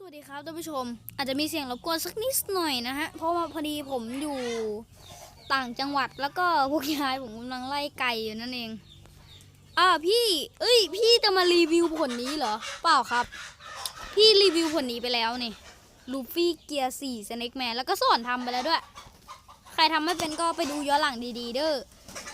สวัสดีครับท่านผู้ชม อาจจะมีเสียงรบกวนสักนิดหน่อยนะฮะ เพราะว่าพอดีผมอยู่ต่างจังหวัดแล้วก็พวกยายผมกำลังไล่ไก่อยู่นั่นเอง อ่าพี่ เอ้ย พี่จะมารีวิวผลนี้เหรอ เปล่าครับ พี่รีวิวผลนี้ไปแล้วนี่ลูฟี่เกียร์สี่สเน็กแมนแล้วก็สอนทำไปแล้วด้วย ใครทำไม่เป็นก็ไปดูย้อนหลังดีๆ เด้อ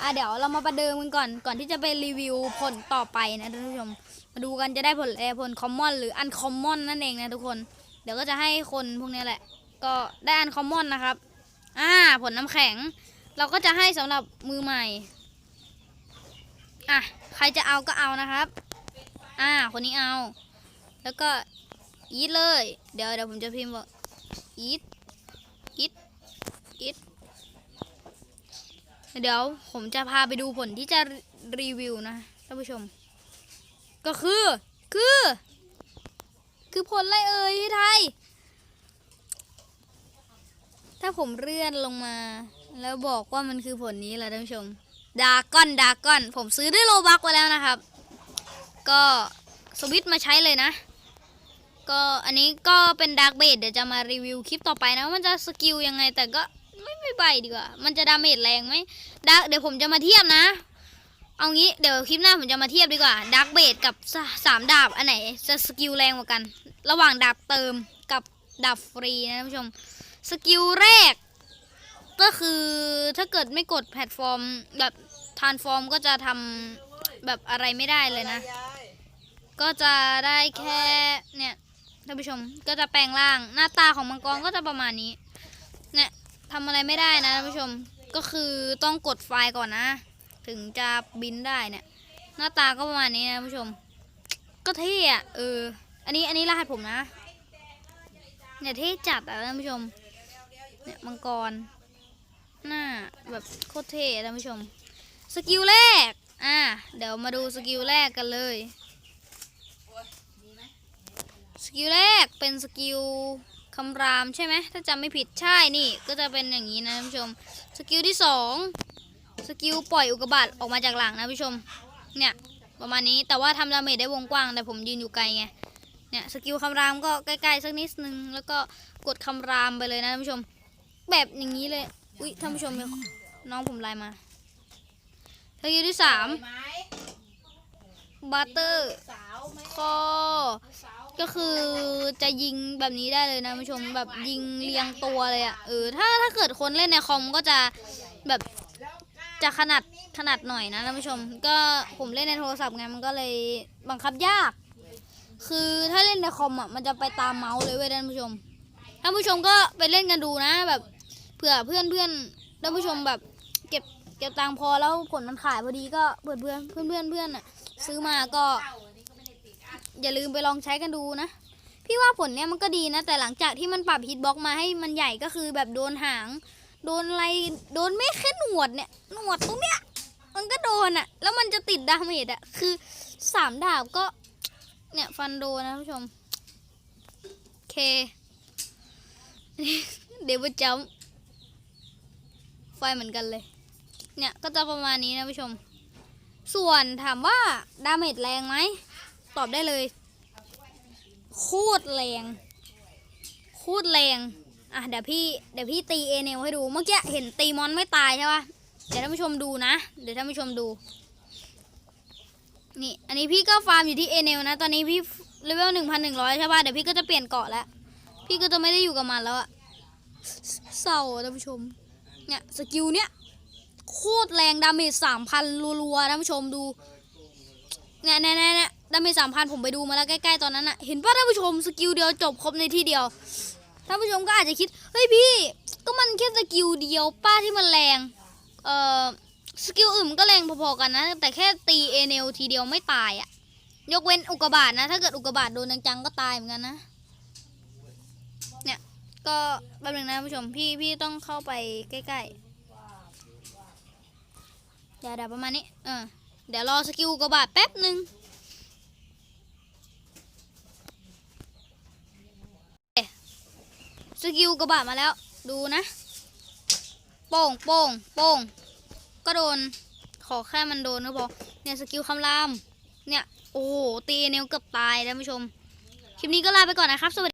อะเดี๋ยวเรามาประเดิมกันก่อน ก่อนที่จะไปรีวิวผลต่อไปนะท่านผู้ชม มาดูกันจะได้ผลแอร์ผลคอมมอนหรืออันคอมมอนนั่นเองนะทุกคน เดี๋ยวก็จะให้คนพวกนี้แหละ ก็ได้อันคอมมอนนะครับ อ่า ผลน้ำแข็ง เราก็จะให้สำหรับมือใหม่ อะ ใครจะเอาก็เอานะครับ อ่า คนนี้เอา แล้วก็อีทเลย เดี๋ยวเดี๋ยวผมจะพิมพ์ว่าอีทอีทอีทเดี๋ยวผมจะพาไปดูผลที่จะรีวิวนะท่านผู้ชม ก็คือ คือ คือผลอะไรเอ่ยพี่ไทย ถ้าผมเลื่อนลงมา แล้วบอกว่ามันคือผลนี้แหละท่านผู้ชมดาก้อนดาก้อน ผมซื้อด้วยโลบักไว้แล้วนะครับ ก็สวิตมาใช้เลยนะ ก็อันนี้ก็เป็นดาร์กเบดเดี๋ยวจะมารีวิวคลิปต่อไปนะว่ามันจะสกิลยังไงแต่ก็ไม่ไม่ใบดีกว่า มันจะดาเมจแรงไหมดาร์กเดี๋ยวผมจะมาเทียบนะ เอางี้เดี๋ยวคลิปหน้าผมจะมาเทียบดีกว่าดาร์กเบดกับสสามดาบอันไหนจะสกิลแรงกว่ากัน ระหว่างดาบเติมกับดาบฟรีนะท่านผู้ชม สกิลแรก ก็คือถ้าเกิดไม่กดแพลตฟอร์ม แบบทานฟอร์มก็จะทำแบบอะไรไม่ได้เลยนะ ก็จะได้แค่เนี่ยท่านผู้ชมก็จะแปลงร่างหน้าตาของมังกรก็จะประมาณนี้เนี่ยทำอะไรไม่ได้นะท่านผู้ชมก็คือต้องกดไฟล์ก่อนนะ ถึงจะบินได้เนี่ย หน้าตาก็ประมาณนี้นะผู้ชม ก็เท่อะเออ อันนี้อันนี้รหัสผมนะ เนี่ยเท่จัดอะท่านผู้ชม เนี่ยมังกร หน้าแบบโคตรเท่อะท่านผู้ชม สกิลแรก อะเดี๋ยวมาดูสกิลแรกกันเลย สกิลแรกเป็นสกิลคำรามใช่ไหมถ้าจำไม่ผิดใช่นี่ก็จะเป็นอย่างนี้นะท่านผู้ชม สกิลที่สอง สกิลปล่อยอุกกาบาตออกมาจากหลังนะผู้ชม เนี่ยประมาณนี้แต่ว่าทำดาเมจได้วงกว้างแต่ผมยืนอยู่ไกลไง เนี่ยสกิลคำรามก็ใกล้ๆสักนิดนึงแล้วก็กดคำรามไปเลยนะท่านผู้ชม แบบอย่างนี้เลย อุ้ยท่านผู้ชมน้องผมไลน์มาสกิลที่สามบัตเตอร์คอก็คือจะยิงแบบนี้ได้เลยนะผู้ชมแบบยิงเรียงตัวเลยอะ่ะเออถ้าถ้าเกิดคนเล่นในคอมก็จะแบบ จะขนาดขนาดหน่อยนะท่านผู้ชม ก็ผมเล่นในโทรศัพท์ไงมันก็เลยบังคับยาก คือถ้าเล่นในคอมอะมันจะไปตามเมาส์เลยเว้ยท่านผู้ชมท่านผู้ชมก็ไปเล่นกันดูนะ แบบเผื่อเพื่อนเพื่อนท่านผู้ชมแบบเก็บเก็บตังพอแล้วผลมันขายพอดีก็เพื่อนเพื่อนเพื่อนเพื่อนเพื่อนอะซื้อมาก็อย่าลืมไปลองใช้กันดูนะ พี่ว่าผลเนี้ยมันก็ดีนะ แต่หลังจากที่มันปรับฮิตบ็อกมาให้มันใหญ่ก็คือแบบโดนหาง โดนอะไรโดนไม่แค่หนวดเนี่ยหนวดตรงเนี้ยมันก็โดนอะแล้วมันจะติดดาเมจอะคือสามดาบก็ เนี่ยฟันโดนนะผู้ชมเค เดวิดจัมไฟเหมือนกันเลย เนี่ยก็จะประมาณนี้นะผู้ชม ส่วนถามว่าดาเมจแรงไหมตอบได้เลยโคตรแรงโคตรแรง อะเดี๋ยวพี่เดี๋ยวพี่ตีเอเนลให้ดูเมื่อกี้เห็นตีมอนไม่ตายใช่ปะเดี๋ยวท่านผู้ชมดูนะ เดี๋ยวท่านผู้ชมดู นี่ อันนี้พี่ก็ฟาร์มอยู่ที่เอเนลนะ ตอนนี้พี่เลเวลหนึ่งพันหนึ่งร้อยใช่ปะเดี๋ยวพี่ก็จะเปลี่ยนเกาะแล้ว พี่ก็จะไม่ได้อยู่กับมันแล้วอะเศร้าท่านผู้ชม เนี่ยสกิลเนี้ยโคตรแรงดาเมจสามพันรัวๆท่านผู้ชมดูเนี่ยเนี่ยเนี่ยเนี่ยดาเมจสามพันผมไปดูมาแล้วใกล้ๆตอนนั้นอะเห็นป่ะท่านผู้ชมสกิลเดียวจบครบในที่เดียว ท่านผู้ชมก็อาจจะคิด เฮ้ยพี่ ก็มันแค่สกิลเดียวป้าที่มันแรง เอ่อ สกิลอื่นก็แรงพอๆกันนะ แต่แค่ตีเอเนลทีเดียวไม่ตายอะยกเว้นอุกกาบาตนะ ถ้าเกิดอุกกาบาตโดนจังๆก็ตายเหมือนกันนะ เนี่ย ก็แป๊บนึงนะท่านผู้ชม พี่พี่ต้องเข้าไปใกล้ๆเดี๋ยวเดี๋ยวประมาณนี้ เออ เดี๋ยวรอสกิลอุกกาบาตแป๊บหนึ่ง สกิลกระบะมาแล้ว ดูนะ โป่งโป่งโป่งก็โดน ขอแค่มันโดนก็พอเนี่ยสกิลคำราม เนี่ย โอ้โหตีเนวเกือบตายท่านผู้ชม คลิปนี้ก็ลาไปก่อนนะครับ สวัสดี